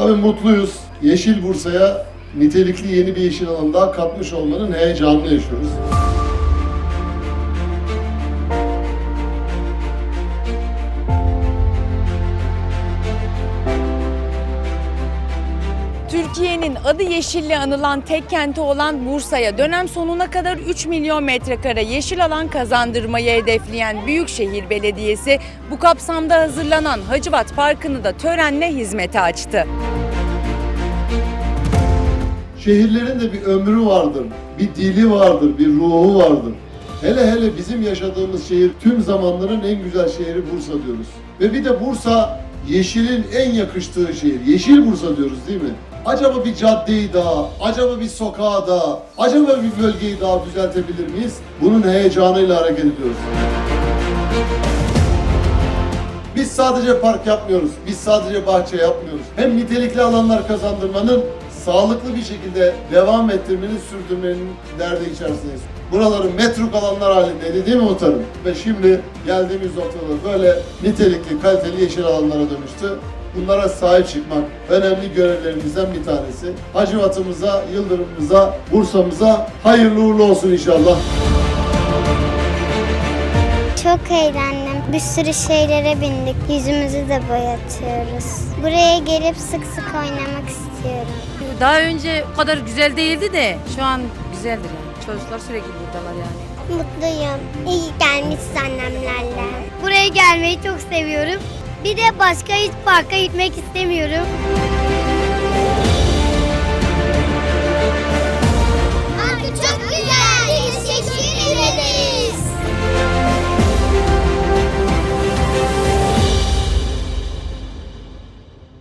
Tabii mutluyuz. Yeşil Bursa'ya nitelikli yeni bir yeşil alan daha katmış olmanın heyecanını yaşıyoruz. Türkiye'nin adı yeşille anılan tek kenti olan Bursa'ya dönem sonuna kadar 3 milyon metrekare yeşil alan kazandırmayı hedefleyen Büyükşehir Belediyesi bu kapsamda hazırlanan Hacivat Parkı'nı da törenle hizmete açtı. Şehirlerin de bir ömrü vardır, bir dili vardır, bir ruhu vardır. Hele hele bizim yaşadığımız şehir tüm zamanların en güzel şehri Bursa diyoruz. Ve bir de Bursa yeşilin en yakıştığı şehir. Yeşil Bursa diyoruz değil mi? Acaba bir caddeyi daha, acaba bir sokağı daha, acaba bir bölgeyi daha düzeltebilir miyiz? Bunun heyecanıyla hareket ediyoruz. Biz sadece park yapmıyoruz, biz sadece bahçe yapmıyoruz. Hem nitelikli alanlar kazandırmanın sağlıklı bir şekilde devam ettirmenin, sürdürmenin derdi içerisindeyiz. Buraların metruk alanlar halindeydi değil mi muhtarım? Ve şimdi geldiğimiz noktada böyle nitelikli, kaliteli yeşil alanlara dönüştü. Bunlara sahip çıkmak önemli görevlerimizden bir tanesi. Hacivat'ımıza, Yıldırım'ımıza, Bursa'mıza hayırlı uğurlu olsun inşallah. Çok eğlendim. Bir sürü şeylere bindik. Yüzümüzü de boyatıyoruz. Buraya gelip sık sık oynamak istiyorum. Daha önce o kadar güzel değildi de şu an güzeldir yani. Çocuklar sürekli buradalar yani. Mutluyum. İyi gelmişiz annemlerle. Buraya gelmeyi çok seviyorum. Bir de başka hiç parka gitmek istemiyorum.